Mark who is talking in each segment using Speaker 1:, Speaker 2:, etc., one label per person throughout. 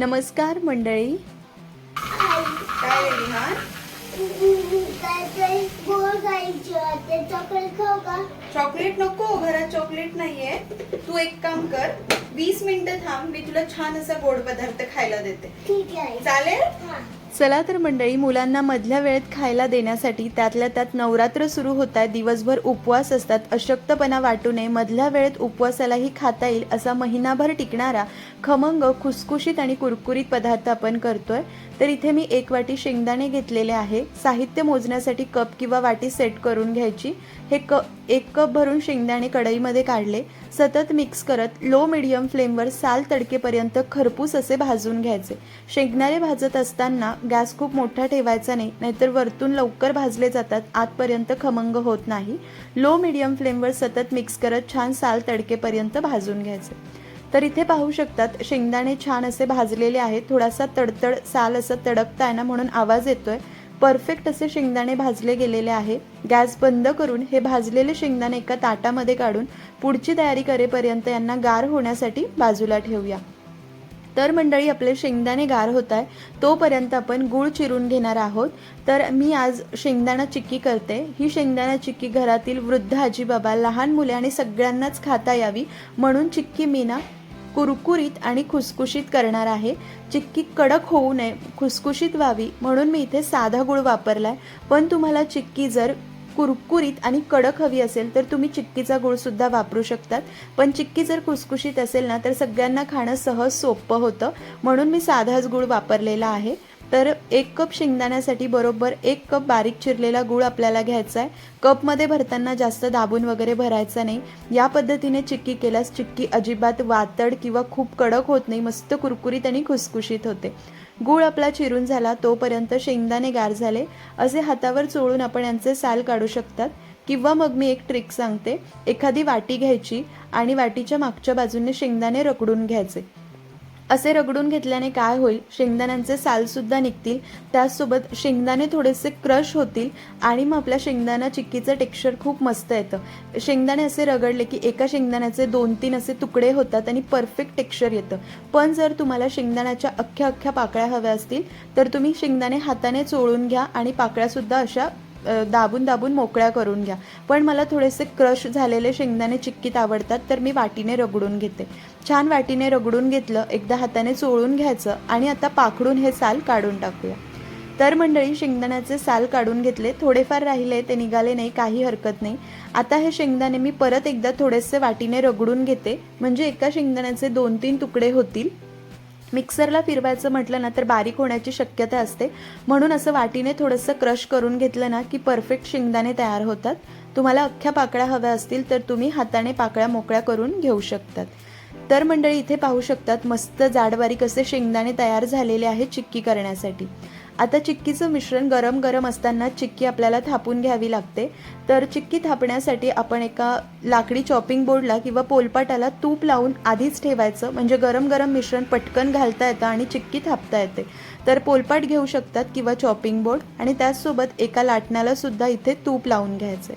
Speaker 1: नमस्कार मंडळी.
Speaker 2: काय विहान
Speaker 3: चॉकलेट खाऊ का
Speaker 2: चॉकलेट नको घरात चॉकलेट नाहीये. तू एक काम कर वीस मिनिटं थांब मी तुला छान असा गोड पदार्थ खायला देते.
Speaker 3: ठीक आहे.
Speaker 2: चालेल?
Speaker 3: हा.
Speaker 1: चला तर मंडळी मुलांना मधल्या वेळेत खायला देण्यासाठी त्यातल्या त्यात नवरात्र सुरू होत आहे दिवसभर उपवास असतात. अशक्तपणा वाटू नये मधल्या वेळेत उपवासालाही खाता येईल असा महिनाभर टिकणारा खमंग खुसखुशीत आणि कुरकुरीत पदार्थ आपण करतोय. तर इथे मी एक वाटी शेंगदाणे घेतलेले आहे. साहित्य मोजण्यासाठी कप किंवा वाटी सेट करून घ्यायची. हे क एक कप भरून शेंगदाणे कढईमध्ये काढले. सतत मिक्स करत लो मिडियम फ्लेमवर साल तडकेपर्यंत खरपूस असे भाजून घ्यायचे. शेंगदाणे भाजत असताना गॅस खूप मोठा ठेवायचा नाही नाहीतर वरतून लवकर भाजले जातात आतपर्यंत खमंग होत नाही. लो मिडियम फ्लेमवर सतत मिक्स करत छान साल तडकेपर्यंत भाजून घ्यायचे. तर इथे पाहू शकतात शेंगदाणे छान असे भाजलेले आहेत थोडासा तडतड साल असं तडकताय ना म्हणून आवाज येतोय. परफेक्ट असे शेंगदाणे भाजले गेलेले आहे. गॅस बंद करून हे भाजलेले शेंगदाणे एका ताटामध्ये काढून पुढची तयारी करेपर्यंत यांना गार होण्यासाठी बाजूला ठेवूया. तर मंडळी आपले शेंगदाणे गार होत आहे तोपर्यंत आपण गूळ चिरून घेणार आहोत. तर मी आज शेंगदाणा चिक्की करते. ही शेंगदाणा चिक्की घरातील वृद्ध आजीबाबा लहान मुले आणि सगळ्यांनाच खाता यावी म्हणून चिक्की मी ना कुरकुरीत आणि खुसखुशीत करणार आहे चिक्की कडक होऊ नये खुसखुशीत व्हावी म्हणून मी इथे साधा गुळ वापरला आहे पण तुम्हाला चिक्की जर कुरकुरीत आणि कडक हवी असेल तर तुम्ही चिक्कीचा गुळसुद्धा वापरू शकतात. पण चिक्की जर खुसखुशीत असेल ना तर सगळ्यांना खाणं सहज सोपं होतं. म्हणून मी साधाच गुळ वापरलेला आहे. तर एक कप शेंगदाण्यासाठी बरोबर एक कप बारीक चिरलेला गूळ आपल्याला घ्यायचा आहे. कपमध्ये भरताना जास्त दाबून वगैरे भरायचा नाही. या पद्धतीने चिक्की केल्यास चिक्की अजिबात वातड किंवा खूप कडक होत नाही. मस्त कुरकुरीत आणि खुसखुशीत होते. गूळ आपला चिरून झाला तोपर्यंत शेंगदाणे गार झाले. असे हातावर चोळून आपण यांचे साल काढू शकतात. किंवा मग मी एक ट्रिक सांगते. एखादी वाटी घ्यायची आणि वाटीच्या मागच्या बाजूने शेंगदाणे रकडून घ्यायचे. असे रगडून घेतल्याने काय होईल? शेंगदाण्यांचे सालसुद्धा निघतील. त्याचसोबत शेंगदाणे थोडेसे क्रश होतील आणि मग आपल्या शेंगदाणा चिक्कीचं टेक्स्चर खूप मस्त येतं. शेंगदाणे असे रगडले की एका शेंगदाण्याचे दोन तीन असे तुकडे होतात आणि परफेक्ट टेक्स्चर येतं. पण जर तुम्हाला शेंगदाण्याच्या अख्ख्या अख्ख्या पाकळ्या हव्या असतील तर तुम्ही शेंगदाणे हाताने चोळून घ्या आणि पाकळ्यासुद्धा अशा दाबून दाबून मोकळ्या करून घ्या. पण मला थोडेसे क्रश झालेले शेंगदाणे चिक्कीत आवडतात तर मी वाटीने रगडून घेते. छान वाटीने रगडून घेतलं एकदा हाताने चोळून घ्यायचं आणि आता पाखडून हे साल काढून टाकूया. तर मंडळी शेंगदाण्याचे साल काढून घेतले. थोडेफार राहिले ते निघाले नाही काही हरकत नाही. आता हे शेंगदाणे मी परत एकदा थोडेसे वाटीने रगडून घेते. म्हणजे एका शेंगदाण्याचे दोन तीन तुकडे होतील. मिक्सरला फिरवायचं म्हटलं ना तर बारीक होण्याची शक्यता असते. म्हणून असं वाटीने थोडंसं क्रश करून घेतलं ना की परफेक्ट शेंगदाणे तयार होतात. तुम्हाला अख्ख्या पाकळ्या हव्या असतील तर तुम्ही हाताने पाकळ्या मोकळ्या करून घेऊ शकतात. तर मंडळी इथे पाहू शकतात मस्त जाडबारीक असे शेंगदाणे तयार झालेले आहेत चिक्की करण्यासाठी. आता चिक्कीचं मिश्रण गरम गरम असताना चिक्की आपल्याला थापून घ्यावी लागते. तर चिक्की थापण्यासाठी आपण एका लाकडी चॉपिंग बोर्डला किंवा पोलपाटाला तूप लावून आधीच ठेवायचं. म्हणजे गरम गरम मिश्रण पटकन घालता येतं आणि चिक्की थापता येते. तर पोलपाट घेऊ शकतात किंवा चॉपिंग बोर्ड आणि त्याचसोबत एका लाटण्याला सुद्धा इथे तूप लावून घ्यायचं.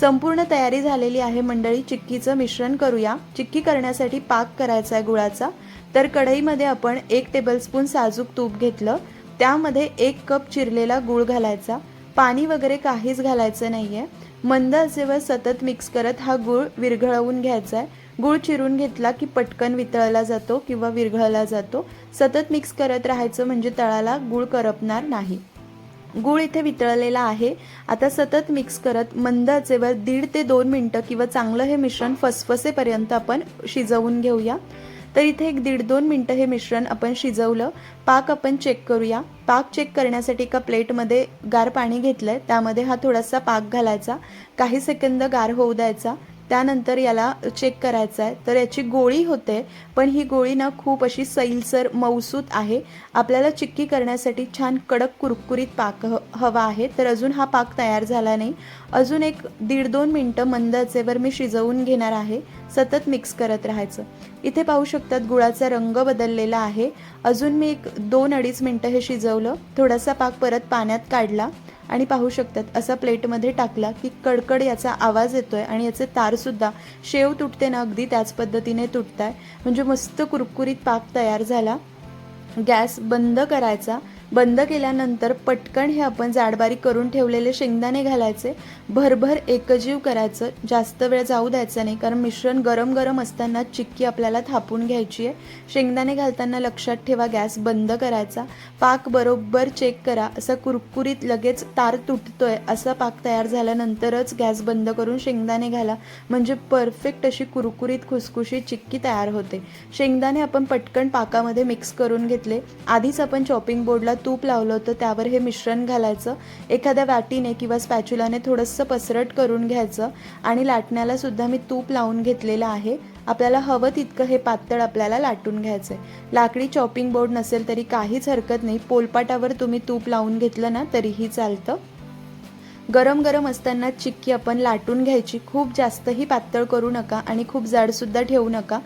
Speaker 1: संपूर्ण तयारी झालेली आहे. मंडळी चिक्कीचं मिश्रण करूया. चिक्की करण्यासाठी पाक करायचा आहे गुळाचा. तर कढईमध्ये आपण एक टेबलस्पून साजूक तूप घेतलं. त्यामध्ये एक कप चिरलेला गूळ घालायचा. पाणी वगैरे काहीच घालायचं नाही आहे मंद असेवर सतत मिक्स करत हा गूळ विरघळवून घ्यायचा आहे गूळ चिरून घेतला की पटकन वितळला जातो किंवा विरघळला जातो. सतत मिक्स करत राहायचं म्हणजे तळाला गूळ करपणार नाही. गूळ इथे वितळलेला आहे. आता सतत मिक्स करत मंद आचेवर दीड ते दोन मिनटं किंवा चांगलं हे मिश्रण फसफसेपर्यंत आपण शिजवून घेऊया. तर इथे एक दीड दोन मिनटं हे मिश्रण आपण शिजवलं. पाक आपण चेक करूया. पाक चेक करण्यासाठी एका प्लेटमध्ये गार पाणी घेतलं आहे त्यामध्ये हा थोडासा पाक घालायचा. काही सेकंद गार होऊ द्यायचा. त्यानंतर याला चेक करायचं आहे. तर याची गोळी होते पण ही गोळी ना खूप अशी सैलसर मौसूत आहे. आपल्याला चिक्की करण्यासाठी छान कडक कुरकुरीत पाक ह हवा आहे. तर अजून हा पाक तयार झाला नाही. अजून एक दीड दोन मिनटं मंद आचेवर मी शिजवून घेणार आहे. सतत मिक्स करत राहायचं. इथे पाहू शकतात गुळाचा रंग बदललेला आहे. अजून मी एक दोन अडीच मिनटं हे शिजवलं. थोडासा पाक परत पाण्यात काढला. आणि पाहू शकतात असा प्लेटमध्ये टाकला की कडकड याचा आवाज येतोय आणि याचे तारसुद्धा शेव तुटते ना अगदी त्याच पद्धतीने तुटताय. म्हणजे मस्त कुरकुरीत पाक तयार झाला. गॅस बंद करायचा. बंद केल्यानंतर पटकन हे आपण जाडबारीक करून ठेवलेले शेंगदाणे घालायचे. भरभर एकजीव करायचं. जास्त वेळ जाऊ द्यायचा नाही. कारण मिश्रण गरम गरम असताना चिक्की आपल्याला थापून घ्यायची आहे. शेंगदाणे घालताना लक्षात ठेवा गॅस बंद करायचा. पाक बरोबर चेक करा. असा कुरकुरीत लगेच तार तुटतोय. असा पाक तयार झाल्यानंतरच गॅस बंद करून शेंगदाणे घाला. म्हणजे परफेक्ट अशी कुरकुरीत खुसखुशीत चिक्की तयार होते. शेंगदाणे आपण पटकन पाकामध्ये मिक्स करून घेतले. आधीच आपण चॉपिंग बोर्डला तूप लावलं होतं त्यावर हे मिश्रण घालायचं. एखाद्या वाटीने किंवा स्पॅच्युलाने थोडंसं पसरट करून घ्यायचं आणि लाटण्याला सुद्धा मी तूप लावून घेतलेलं आहे. आपल्याला हवं तितकं हे पातळ आपल्याला लाटून घ्यायचं आहे लाकडी चॉपिंग बोर्ड नसेल तरी काहीच हरकत नाही. पोलपाटावर तुम्ही तूप लावून घेतलं ना तरीही चालतं. गरम गरम असताना चिक्की आपण लाटून घ्यायची. खूप जास्तही पातळ करू नका आणि खूप जाडसुद्धा ठेवू नका.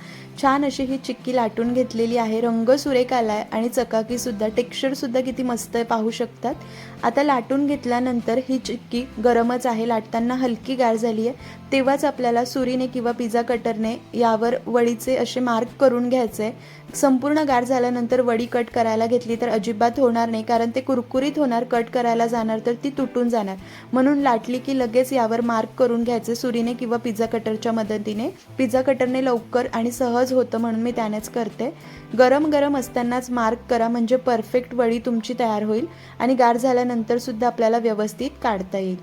Speaker 1: छान अशी ही चिक्की लाटून घेतलेली आहे. रंग सुरेख आला आहे आणि चकाकीसुद्धा टेक्स्चरसुद्धा किती मस्त आहे पाहू शकतात. आता लाटून घेतल्यानंतर ही चिक्की गरमच आहे. लाटताना हलकी गार झाली आहे. तेव्हाच आपल्याला सुरीने किंवा पिझ्झा कटरने यावर वडीचे असे मार्क करून घ्यायचे संपूर्ण गार झाल्यानंतर वडी कट करायला घेतली तर अजिबात होणार नाही कारण ते कुरकुरीत होणार कट करायला जाणार तर ती तुटून जाणार. म्हणून लाटली की लगेच यावर मार्क करून घ्यायचे सुरीने किंवा पिझ्झा कटरच्या मदतीने. पिझ्झा कटरने लवकर आणि सहज होतं म्हणून मी त्यानेच करते. गरम गरम असतानाच मार्क करा म्हणजे परफेक्ट वडी तुमची तयार होईल आणि गार झाल्यानंतर सुद्धा आपल्याला व्यवस्थित काढता येईल.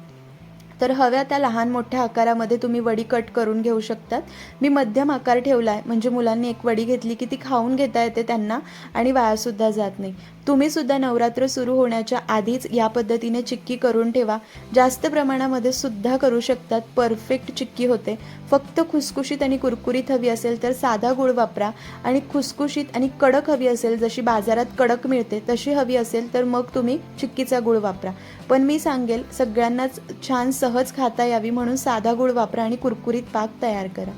Speaker 1: तर हव्या त्या लहान मोठ्या आकारामध्ये तुम्ही वडी कट करून घेऊ शकतात. मी मध्यम आकार ठेवला आहे म्हणजे मुलांनी एक वडी घेतली की ती खाऊन घेता येते त्यांना आणि वायासुद्धा जात नाही. तुम्ही सुद्धा नवरात्र सुरू होण्याच्या आधीच या पद्धतीने चिक्की करून ठेवा. जास्त प्रमाणामध्ये सुद्धा करू शकतात. परफेक्ट चिक्की होते. फक्त खुसखुशीत आणि कुरकुरीत हवी असेल तर साधा गुळ वापरा आणि खुसखुशीत आणि कडक हवी असेल जशी बाजारात कडक मिळते तशी हवी असेल तर मग तुम्ही चिक्कीचा गुळ वापरा. पण मी सांगेल सगळ्यांनाच छान सहज खाता यावी म्हणून साधा गुळ वापरा आणि कुरकुरीत पाक तयार करा.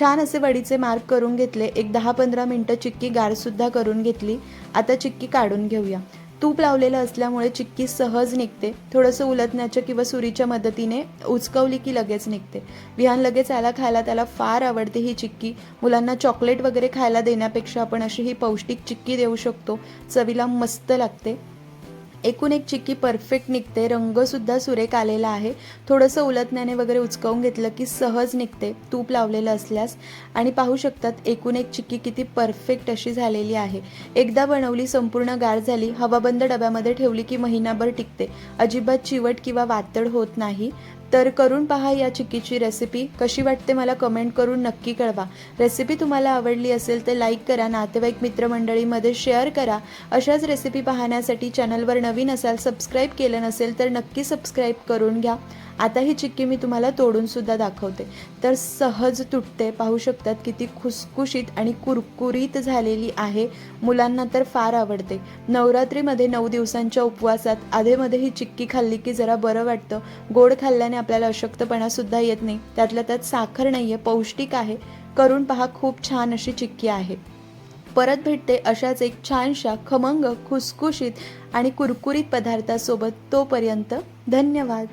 Speaker 1: छान असे वडीचे मार्क करून घेतले. एक दहा पंधरा मिनटं चिक्की गारसुद्धा करून घेतली. आता चिक्की काढून घेऊया. तूप लावलेलं असल्यामुळे चिक्की सहज निघते. थोडंसं उलटण्याच्या किंवा सुरीच्या मदतीने उचकवली की लगेच निघते. विहान लगेच आला खायला त्याला फार आवडते ही चिक्की. मुलांना चॉकलेट वगैरे खायला देण्यापेक्षा आपण अशी ही पौष्टिक चिक्की देऊ शकतो. चवीला मस्त लागते. एकूण एक चिक्की परफेक्ट निघते. रंगसुद्धा सुरेख आलेला आहे. थोडंसं उलटण्याने वगैरे उचकावून घेतलं की सहज निघते. तूप लावलेलं असल्यास. आणि पाहू शकतात एकूण एक चिक्की किती परफेक्ट अशी झालेली आहे. एकदा बनवली संपूर्ण गार झाली हवाबंद डब्यामध्ये ठेवली की महिनाभर टिकते. अजिबात चिवट किंवा वातड होत नाही. तर करून पहा या चिक्कीची रेसिपी कशी वाटते मला कमेंट करून नक्की कळवा. रेसिपी तुम्हाला आवडली असेल तर लाईक करा नातेवाईक मित्रमंडळीमध्ये शेअर करा. अशाच रेसिपी पाहण्यासाठी चॅनलवर नवीन असाल सबस्क्राईब केलं नसेल तर नक्की सबस्क्राईब करून घ्या. आता ही चिक्की मी तुम्हाला तोडून सुद्धा दाखवते. तर सहज तुटते. पाहू शकतात किती खुसखुशीत आणि कुरकुरीत झालेली आहे. मुलांना तर फार आवडते. नवरात्रीमध्ये नऊ दिवसांच्या उपवासात आधेमध्ये ही चिक्की खाल्ली की जरा बरं वाटतं. गोड खाल्ल्याने आपल्याला अशक्तपणासुद्धा येत नाही. त्यातल्या त्यात साखर नाही आहे पौष्टिक आहे. करून पहा खूप छान अशी चिक्की आहे. परत भेटते अशाच एक छानशा खमंग खुसखुशीत आणि कुरकुरीत पदार्थासोबत तोपर्यंत धन्यवाद.